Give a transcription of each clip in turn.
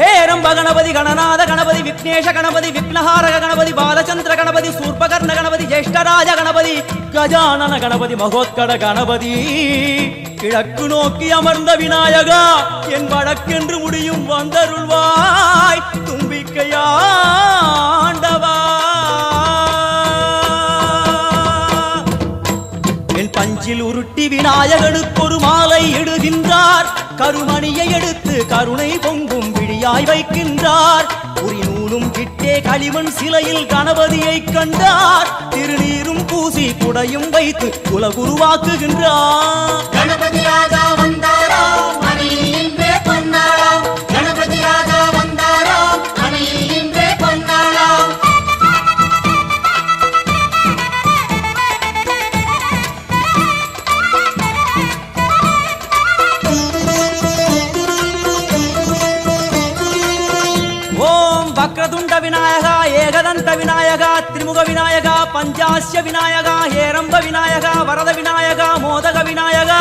ஹேரம்ப கணபதி கணநாத கணபதி விக்னேஷ கணபதி விக்னஹாரக கணபதி பாலச்சந்திர கணபதி சூர்பகர்ண கணபதி ஜேஷ்டராஜ கணபதி கஜானன கணபதி மகோத்கட கணபதி. கிழக்கு நோக்கி அமர்ந்த விநாயகா என் வழக்கென்று முடியும் வந்தருள்வாய். தும்பிக்கையா என் உருட்டி விநாயகனுக்கு ஒரு மாலை இடுகின்றார். கருமணியை எடுத்து கருணை பொங்கும் விழியாய் வைக்கின்றார். உரி நூலும் கிட்டே களிமண் சிலையில் கணபதியை கண்டார். திருநீரும் பூசி குடையும் வைத்து உலகுருவாக்குகின்றார் கணபதி ராஜா ஏகதந்த விநாயகா திரிமுக விநாயகா பஞ்சாஸ்ய விநாயகா ஹேரம்ப விநாயகா வரத விநாயகா மோதக விநாயகா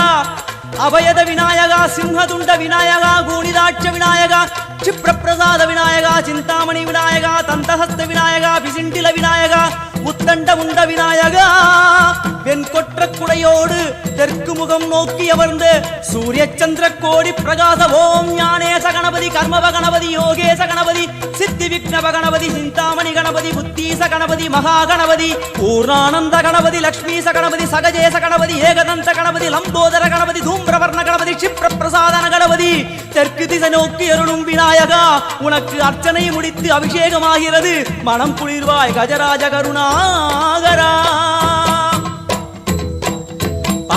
அபயத விநாயகா சிம்ஹதுண்ட விநாயகா கூணிதாட்ச விநாயகா க்ஷிப்ரப்பிரசாத விநாயகா சிந்தாமணி விநாயகா தந்தஹஸ்த விநாயகா பிசிண்டில விநாயகா உத்தண்ட உண்ட தென் கொற்ற குடையோடு தெற்கு முகம் நோக்கி அமர்ந்து சூரிய சந்திர கோடி பிரகாச ஓம் ஞானேச கணபதி கர்மவ கணபதி யோகேச கணபதி சித்தி விக்னவ கணபதி சிந்தாமணி கணபதி புத்தீச கணபதி மகா கணபதி பூர்ணானந்த கணபதி லக்ஷ்மீச கணபதி சகஜேச கணபதி ஏகதந்த கணபதி லம்போதர கணபதி தூம்பிரவர்ண கணபதி க்ஷிப்ர பிரசாதன கணபதி. தெற்கு திசை நோக்கி அருளும் விநாயகா உனக்கு அர்ச்சனை முடித்து அபிஷேகமாகிறது. மனம் குளிர்வாய் கஜராஜ கருணாகரா.